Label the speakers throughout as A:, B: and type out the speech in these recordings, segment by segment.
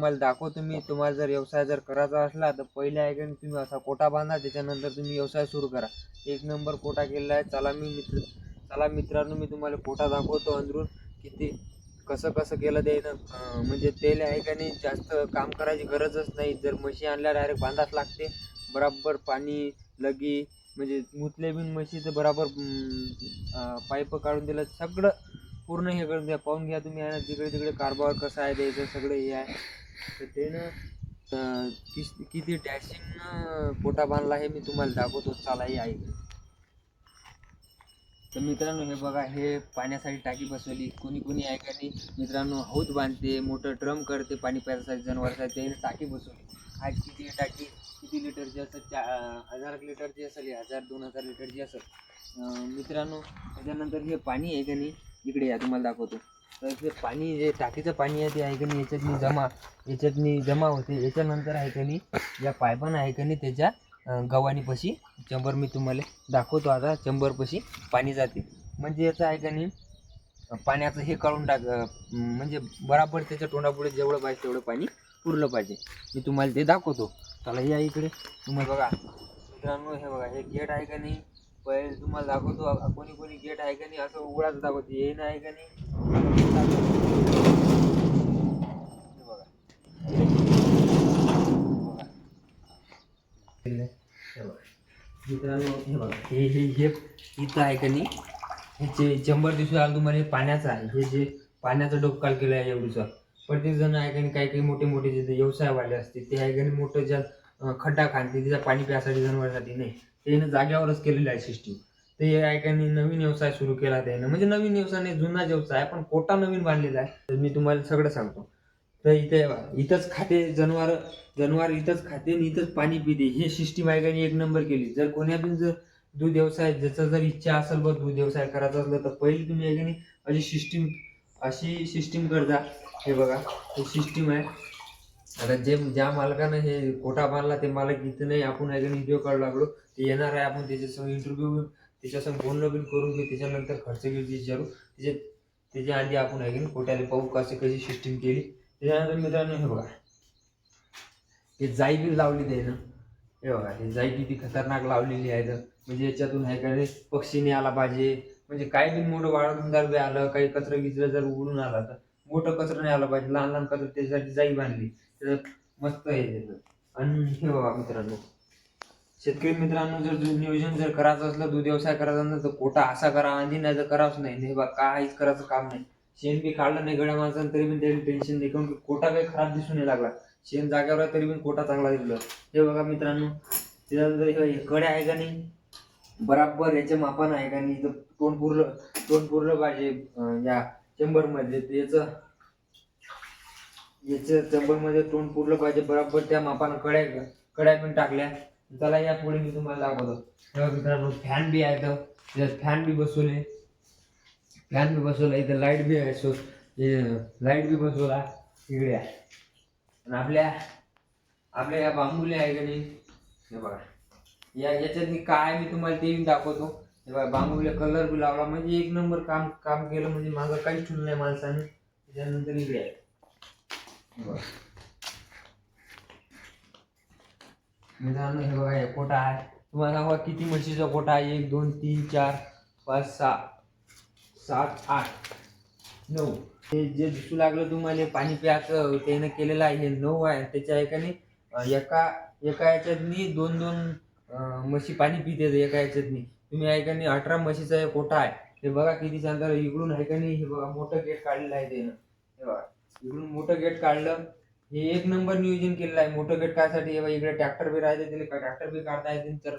A: तुम्हाला दाखवतो मी. तुम्हाला जर व्यवसाय जर करायचा असला तर पहिले आहे तुम्ही असा कोटा बांधा त्याच्यानंतर तुम्ही व्यवसाय सुरू करा. एक नंबर कोटा केलेला आहे. चला मी मित्र चला मित्रांनो मी तुम्हाला कोटा दाखवतो अंदरून. किती कसं कसं केलं ते म्हणजे तेल आहे का नाही जास्त काम करायची गरजच नाही. जर म्हशी आणल्या डायरेक्ट बांधाच लागते. बराबर पाणी लगी म्हणजे मुतले बिन म्हशीचं बराबर पाईप काढून दिलं. सगळं पूर्ण हे करून द्या. पाहून घ्या तुम्ही. आहे ना तिकडे तिकडे कारभार कसा आहे द्यायचं सगळं हे आहे. तर ते ना किस- किती डॅशिंग पोटा बांधला हे मी तुम्हाला दाखवतो. चालाही आहे. तर मित्रांनो हे बघा हे पाण्यासाठी टाकी बसवली. कोणी कोणी आहे का नाही? मित्रांनो हौद बांधते मोठं ड्रम करते पाणी प्यायसाठी जनावरसाठी त्याने टाकी बसवली. आज किती टाकी? किती लिटरची असेल? चा हजार लिटरची असेल हजार दोन हजार लिटरची असेल. मित्रांनो त्याच्यानंतर हे पाणी आहे का नाही? इकडे या तुम्हाला दाखवतो. तर ते पाणी जे टाकीचं पाणी आहे ते आहे की नाही याच्यातनी जमा याच्यातनी जमा होते. याच्यानंतर आहे का नाही या पायपानं आहे का नाही त्याच्या गव्हाणीपाशी चंबर मी तुम्हाला दाखवतो आता चंबरपाशी पाणी जाते. म्हणजे याचं आहे का नाही पाण्याचं हे काढून टाक म्हणजे बराबर त्याच्या तोंडापुढे जेवढं पाहिजे तेवढं पाणी पुरलं पाहिजे. मी तुम्हाला ते दाखवतो. चला या इकडे. तुम्हाला बघा. मित्रांनो हे बघा हे गेट आहे का नाही पहिले तुम्हाला दाखवतो. कोणी कोणी गेट आहे का नाही असं उघडाच दाखवतो. हे नाही आहे का नाही हे बघा हे हे हे इथं आहे का नाही? हे जे शंभर दिवस आलं तुम्हाला हे पाण्याचं आहे. हे जे पाण्याचं डोकाल केलं आहे एवढंचं. प्रत्येक जण आहे का नाही काही काही मोठे मोठे जे व्यवसाय वाले असते ते आहे का नाही मोठं ज्या खड्डा खाणते तिचा पाणी प्यासाठी जनावरांसाठी नाही. ते जाग्यावरच केलेलं आहे सिस्टीम ते आहे का नाही नवीन व्यवसाय सुरू केला त्यानं. म्हणजे नवीन व्यवसाय नाही जुना व्यवसाय आहे पण कोटा नवीन बांधलेला आहे. तर मी तुम्हाला सगळं सांगतो. तर इथे इथंच खाते जनावर जनावर इथंच खाते आणि इथंच पाणी पिते. हे सिस्टीम आहे का एक नंबर केली. जर कोण्या पण जर दूध व्यवसाय ज्याचा जर इच्छा असेल बघ दूध व्यवसाय करायचा असलं तर पहिली तुम्ही आहे अशी सिस्टीम अशी सिस्टीम करता हे बघा हे सिस्टीम आहे. आता जे ज्या मालकानं हे कोटा बांधला ते मालक इथं नाही आपण आहे व्हिडिओ काढू लागलो. ते येणार आहे आपण त्याच्यासंग इंटरव्ह्यू त्याच्यासंग बोलणं बिन करून घेऊ त्याच्यानंतर खर्च घेऊ विचारू त्याच्या त्याच्या आधी आपण आहे की कोट्याला पाहू कशी कशी सिस्टीम केली. त्याच्यानंतर मित्रांनो हे बघा. हे जाई बी लावली आहे ना. हे बघा हे जाई किती खतरनाक लावलेली आहे तर म्हणजे याच्यातून ह्याकडे पक्षी नाही आला पाहिजे. म्हणजे काय बी मोठं वाळून बी आलं काही कचरं गिचरं जर उडून आला तर मोठं कचरं नाही आलं पाहिजे. लहान लहान कचरं त्याच्यासाठी जाई बांधली. तर मस्त आहे त्याचं आणि हे बघा मित्रांनो. शेतकरी मित्रांनो जर नियोजन जर करायचं असलं दूध व्यवसाय करायचा असलं तर कोटा असा करा आधी नाही तर करावंच नाही. नाही बा काहीच करायचं काम नाही. शेण बी काढलं नाही गड्या माणसानं तरी पण त्याला टेन्शन नाही. काऊन की कोटा काही खराब दिसून नाही लागला. शेण जागेवर आहे तरी पण कोटा चांगला दिसलं. हे बघा मित्रांनो त्याच्यानंतर हे हे आहे का नाही बराबर याच्या मापानं आहे का नाही इथं तोंड पुरलं तोंड पुरलं पाहिजे या चेंबरमध्ये. याचं याचं चंबरमध्ये तोंड पुरलं पाहिजे बरोबर त्या मापानं कड्या कड्या पण टाकल्या. त्याला या पुढे मी तुम्हाला दाखवतो. मित्रांनो फॅन बी आहे तर त्याच्यात फॅन बी बसवले फॅन बी बसवला इथं लाइट बी आहे सो लाइट बी बसवला इकडे आहे. आणि आपल्या आपल्या या बांबुले आहे का नाही हे बघा. या याच्यातनी काय मी तुम्हाला ते दाखवतो. हे बघा बांबूला कलर बी लावला. म्हणजे एक नंबर काम काम केलं म्हणजे माझं काहीच ठेवलं नाही माणसाने. त्याच्यानंतर इकडे आहे. हे बघा. मित्रांनो हे बघा हे कोटा आहे. तुम्हाला सांगा किती म्हशीचा कोटा आहे? एक दोन तीन चार पाच सहा. सात आठ नऊ. हे जे दिसू लागलं तुम्हाला पाणी प्यायचं त्यानं केलेलं आहे हे नऊ आहे त्याच्या आहे एका एका याच्यातनी दोन दोन म्हशी पाणी पिते एका याच्यातनी. तुम्ही ऐकाने अठरा म्हशीचा हे कोटा आहे. हे बघा किती चांगलं इकडून ऐकाने हे बघा मोठं गेट काढलेलं आहे त्यानं. हे बघा इकडून मोठं गेट काढलं. हे एक नंबर नियोजन केलेलं आहे मोठं गेट काढायसाठी हे बघा इकडे ट्रॅक्टर बी राहते त्याला ट्रॅक्टर बी काढता येते तर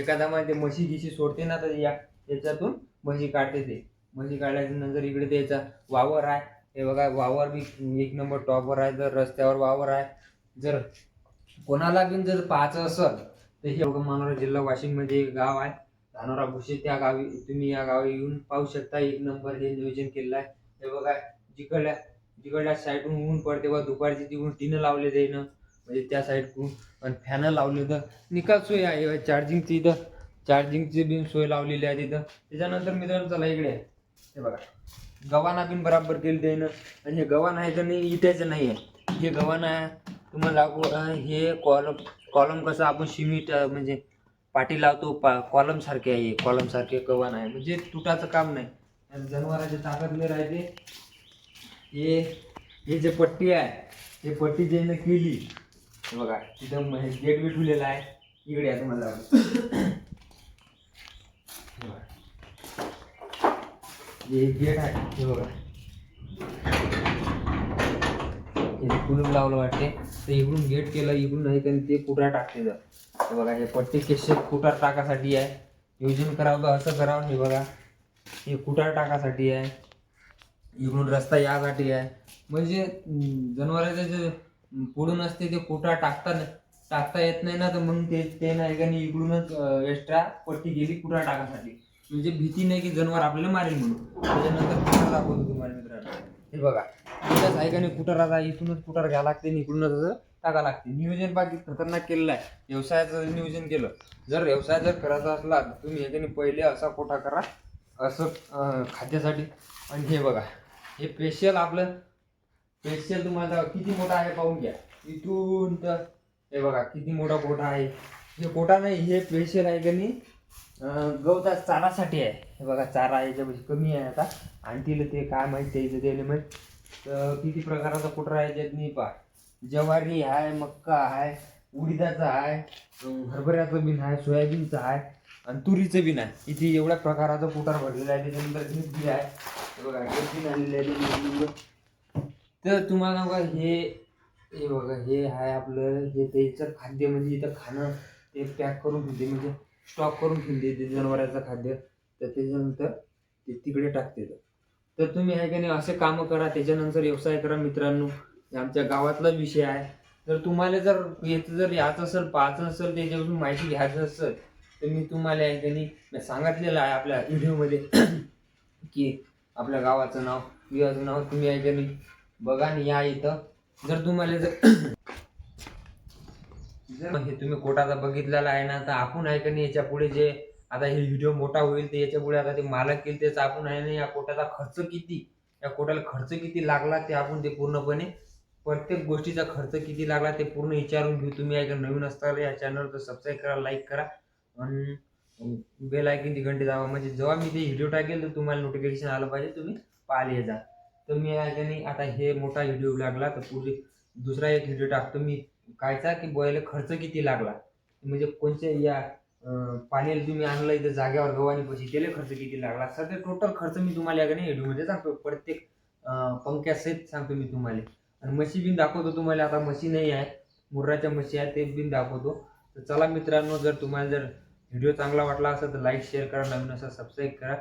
A: एखादा ते म्हशी गिशी सोडते ना तर या याच्यातून म्हशी काढते ते. म्हणजे म्हशी काढायचं नंतर इकडे त्याचा वावर आहे. हे बघा वावर बी एक नंबर टॉपवर आहे. जर रस्त्यावर वावर आहे. जर कोणाला बी जर पाहायचं असेल तर हे बघा मानोरा जिल्हा वाशिममध्ये एक गाव आहे. धानोरा भुसे त्या गावी तुम्ही या गावी येऊन पाहू शकता. एक नंबर हे नियोजन केलेलं आहे. हे बघा जिकडल्या जिकडल्या साईडून ऊन पडते व दुपारची तिकडून टीनं लावले जाईन. म्हणजे त्या साईडकडून आणि फॅनं लावले तर निकाल सोय आहे. चार्जिंगची इथं चार्जिंगची बी सोय लावलेली आहे तिथं. त्याच्यानंतर मित्रांनो चला इकडे. हे बघा. गव्हाणा बिन बराबर केली त्यानं. आणि हे गव्हाण आहे तर नाही इट्याचं नाही आहे. हे गव्हाण आहे तुम्हाला हे कॉलम कॉलम कसं आपण सिमेंट म्हणजे पाठी लावतो पा कॉलमसारखे आहे कॉलमसारखे गव्हाण आहे. म्हणजे तुटाचं काम नाही. आणि ताकद नाही राहते. हे हे जे पट्टी आहे हे पट्टी जे केली बघा तिथं हे गेट बी ठेवलेला आहे. इकडे आहे तुम्हाला दाखवतो. हे बघा. हे गेट आहे हे बघा. हे कुलूप लावलं वाटते. तर इकडून गेट केलं इकडून नाही तर ते कुटार टाकते जर हे बघा हे पट्टी केशर कुटार टाकासाठी आहे. योजन करावं असं करावं? हे बघा. हे कुटार टाकासाठी आहे. इकडून रस्ता यासाठी आहे. म्हणजे जनावरांचं जे पुढून असते ते कुटार टाकता टाकता येत नाही ना तर म्हणून ते ते नाही. का नाही इकडूनच एक्स्ट्रा पट्टी गेली कुटार टाकासाठी. म्हणजे भीती नाही की जनावर आपल्याला मारेल म्हणून. त्याच्यानंतर कुठं दाखवतो तुम्हाला मित्रांनो? हे बघा. इथंच ऐकाने कुठं राहता? आता इथूनच कुठं घ्यावं लागते आणि इकडूनच असं टाका लागते. नियोजन बाकी खतरनाक केलेलं आहे. व्यवसायाचं जर नियोजन केलं जर व्यवसाय जर करायचा असला तर तुम्ही हे पहिले असा कोठा करा असं खाद्यासाठी. आणि हे बघा. हे स्पेशल आपलं स्पेशल तुम्हाला किती मोठा आहे पाहून घ्या. इथून तर हे बघा किती मोठा कोठा आहे. हे कोठा नाही हे स्पेशल आहे का नाही? गवता चारासाठी आहे. हे बघा चारा याच्यापाशी कमी आहे आता. आणि तिला ते काय माहिती त्याचं द्यायला माहीत तर किती प्रकाराचा कोठा आहे त्यात नाही पा ज्वारी आहे मक्का आहे उडीदाचा आहे हरभऱ्याचं बीन आहे सोयाबीनचं आहे आणि तुरीचं बीन आहे इथे एवढ्या प्रकाराचं कुटार भरलेलं आहे त्याच्यानंतर घेतली आहे. बघा घेतली आलेली आहे त्याच्यानंतर. तर तुम्हाला सांगू का हे हे बघा हे आहे आपलं हे त्याचं खाद्य म्हणजे इथं खाणं ते पॅक करून घेते म्हणजे स्टॉक करून ठेवते ते जनावरांचं खाद्य. तर त्याच्यानंतर ते तिकडे टाकते तर तुम्ही आहे का नाही असे कामं करा त्याच्यानंतर व्यवसाय करा मित्रांनो. आमच्या गावातलाच विषय आहे. जर तुम्हाला जर याचं जर याचं असेल पाहायचं असेल त्याच्यापासून माहिती घ्यायचं असेल तर मी तुम्हाला आहे का नाही सांगितलेलं आहे आपल्या व्हिडिओमध्ये की आपल्या गावाचं नाव विवाचं नाव तुम्ही आहे का नाही बघा आणि या इथं. जर तुम्हाला जर जर हे तुम्ही कोटाचा बघितलेला आहे ना तर आपण आहे का नाही याच्यापुढे जे आता हे व्हिडिओ मोठा होईल ते याच्यापुढे आता ते मालक येईल त्याचा आपण आहे ना या कोटाचा खर्च किती या कोटाला खर्च किती लागला ते आपण ते पूर्णपणे प्रत्येक गोष्टीचा खर्च किती लागला ते पूर्ण विचारून घेऊ. तुम्ही आहे नवीन असताना या चॅनलवर सबस्क्राईब करा लाईक करा. आणि बेल ती घंटी दावा म्हणजे जेव्हा मी ते व्हिडिओ टाकेल तर तुम्हाला नोटिफिकेशन आलं पाहिजे तुम्ही पाहिले जा तर मी आहे नाही आता हे मोठा व्हिडिओ लागला तर पुढे दुसरा एक व्हिडिओ टाकतो मी. कायचा की बोयला खर्च किती लागला? म्हणजे कोणत्या या अं, पाण्याला तुम्ही आणलं इथं जाग्यावर गव्हाणी पैसे त्याला खर्च किती लागला? सगळे टोटल खर्च मी तुम्हाला या नाही व्हिडिओमध्ये सांगतो. प्रत्येक अं, पंख्यासहित सांगतो मी तुम्हाला. आणि म्हशी बिन दाखवतो तुम्हाला आता म्हशी नाही आहे. मुर्राच्या म्हशी आहेत ते बिन दाखवतो. तर चला मित्रांनो जर तुम्हाला जर व्हिडिओ चांगला वाटला असेल तर लाईक शेअर करा. नवीन असा सबस्क्राईब करा.